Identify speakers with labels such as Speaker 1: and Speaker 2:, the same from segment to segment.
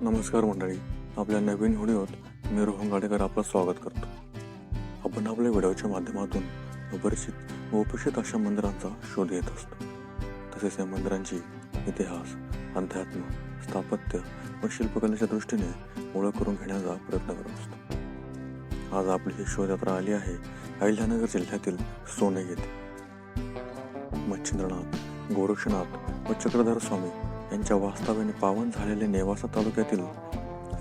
Speaker 1: नमस्कार मंडळी आपल्या नवीन व्हिडिओत मी रोहन गाडेकर आपलं स्वागत करतो. आपण आपल्या व्हिडिओच्या माध्यमातून अपरिचित व उपेक्षित अशा मंदिरांचा शोध घेत असतो. तसेच या मंदिरांची इतिहास अध्यात्म स्थापत्य व शिल्पकलेच्या दृष्टीने ओळख करून घेण्याचा प्रयत्न करत असतो. आज आपली ही शोधयात्रा आली आहे अहिल्यानगर जिल्ह्यातील सोने येथे मच्छिंद्रनाथ गोरक्षनाथ व चक्रधर स्वामी यांच्या वास्तव्याने पावन झालेले नेवासा तालुक्यातील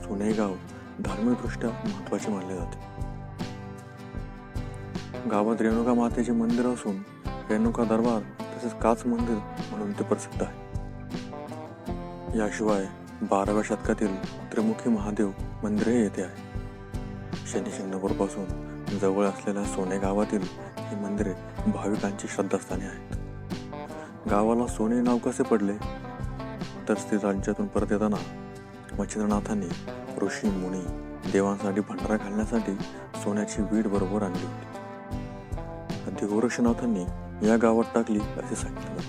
Speaker 1: सोनेगाव धार्मिकदृष्ट्या महत्त्वाचे मानले जाते. गावात रेणुका मातेचे मंदिर असून रेणुका दरबार तसेच काच मंदिर म्हणून ते प्रसिद्ध आहे. याशिवाय बाराव्या शतकातील त्रिमुखी महादेव मंदिरही येथे आहे. शनी शिंगणापूरपासून जवळ असलेल्या सोने गावातील ही मंदिरे भाविकांची श्रद्धास्थाने आहेत. गावाला सोने नाव कसे पडले? तर राज्यातून परत येताना मच्छिंद्रनाथांनी ऋषी मुनी देवांसाठी भंडारा घालण्यासाठी सोन्याची वीट बरोबर आणली होती. आधी गोरक्षनाथांनी या गावात टाकली असे सांगितलं.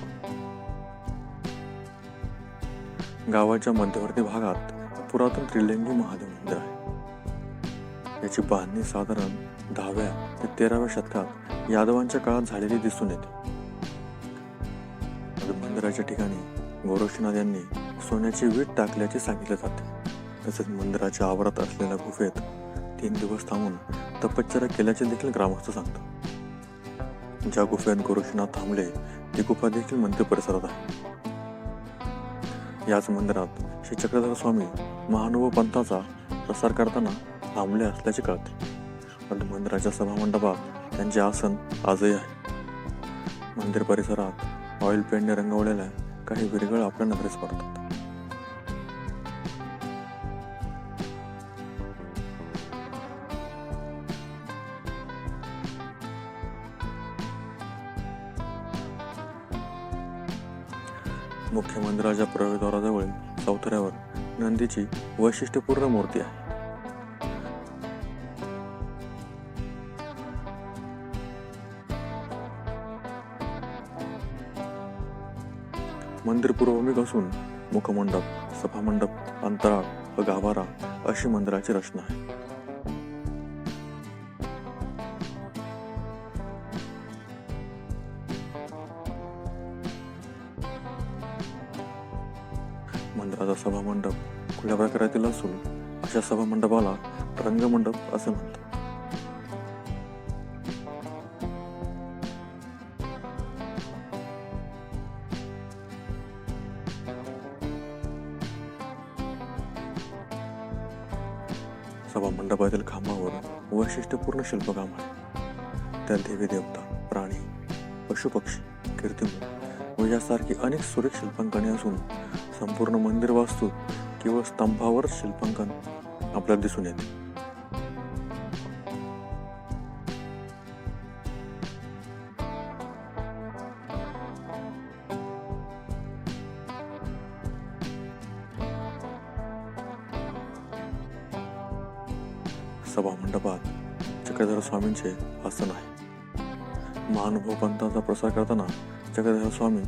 Speaker 1: गावाच्या मध्यवर्ती भागात पुरातन त्रिलिंगी महादेव मंदिर आहे. याची बांधणी साधारण दहाव्या ते तेराव्या शतकात यादवांच्या काळात झालेली दिसून येते. मंदिराच्या ठिकाणी गोरक्षनाथ यांनी सोन्याची वीट टाकल्याचे सांगितले जाते. तसेच मंदिराच्या आवारात असलेल्या गुफेत तीन दिवस थांबून तपश्चर्या केल्याचे देखील ग्रामस्थ सांगतात. ज्या गुफेत गोरक्षनाथ थांबले ती गुफा देखील मंदिर परिसरात आहे. याच मंदिरात श्री चक्रधर स्वामी महानुभव पंथाचा प्रसार करताना थांबले असल्याचे कळते. परंतु मंदिराच्या सभामंडपात त्यांचे आसन आजही आहे. मंदिर परिसरात ऑइल पेंटने रंगवलेल्या काही विरगळ आपल्या नजरेस पडतात मुख्य मंदिराच्या प्रवेशद्वाराजवळील चौथऱ्यावर नंदीची वैशिष्ट्यपूर्ण मूर्ती आहे. मंदिर पूर्वमुख असून मुखमंडप सभामंडप अंतराळ व गाभारा अशी मंदिराची रचना आहे. मंदिराचा सभामंडप खुल्या प्रकारातील असून अशा सभामंडपाला रंगमंडप असे म्हणतात. सभामंडपातील खांबावर वैशिष्ट्यपूर्ण शिल्पकाम आहे त्यात देवी देवता प्राणी पशुपक्षी कीर्तिमूळ व यासारखी अनेक सुरेख शिल्पांकने असून संपूर्ण मंदिर वास्तू किंवा स्तंभावर शिल्पांकन आपल्याला दिसून येते. सभामंडपात चक्रधर स्वामींचे आसन आहे. महानुभव पंथाचा प्रसार करताना चक्रधर स्वामी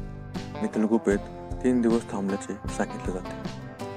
Speaker 1: येथील गुपेत तीन दिवस थांबल्याचे सांगितले जाते.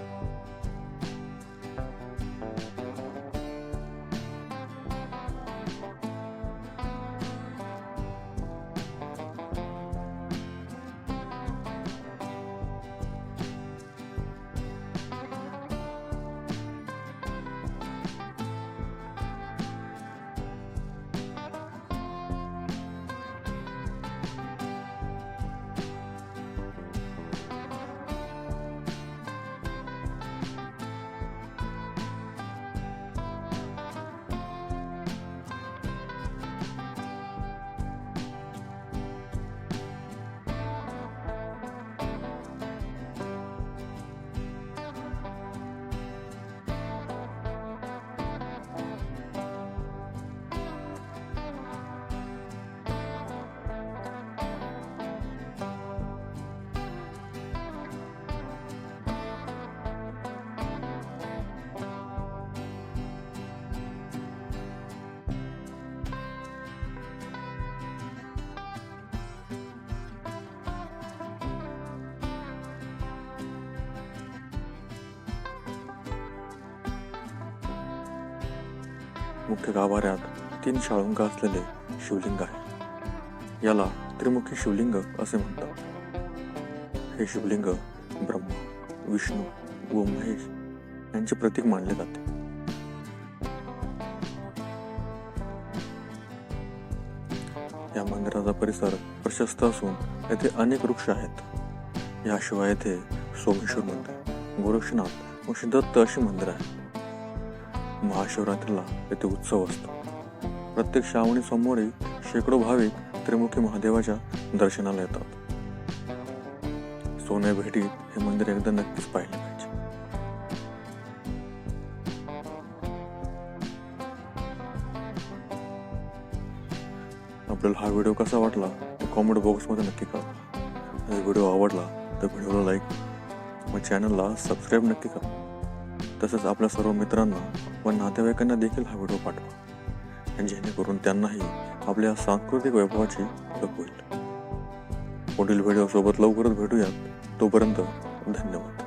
Speaker 1: मुख्य गाभाऱ्यात तीन शाळुंग असलेले शिवलिंग आहे. याला त्रिमुखी शिवलिंग असे म्हणतात. हे शिवलिंग ब्रह्मा विष्णू व महेश यांचे प्रतीक मानले जाते. या मंदिराचा परिसर प्रशस्त असून येथे अनेक वृक्ष आहेत. याशिवाय येथे सोमेश्वर मंदिर गोरक्षनाथ व दत्त अशी मंदिर आहे महाशिवरात्रीला येथे उत्सव असतो. प्रत्येक श्रावणी सोमवारी शेकडो भाविक त्रिमुखी महादेवाच्या दर्शनाला येतात. सोन्या भेटीत हे मंदिर एकदा नक्कीच पाहिले पाहिजे. आपल्याला हा व्हिडिओ कसा वाटला ते कॉमेंट बॉक्समध्ये नक्की करा जर व्हिडिओ आवडला तर व्हिडिओला लाईक व चॅनलला सबस्क्राईब नक्की करा. तसंच आपल्या सर्व मित्रांना व नातेवाईकांना देखील हा व्हिडिओ पाठवा. जेणेकरून त्यांनाही आपल्या सांस्कृतिक वैभवाची होईल. पुढील व्हिडिओसोबत लवकरच भेटूयात. तोपर्यंत धन्यवाद.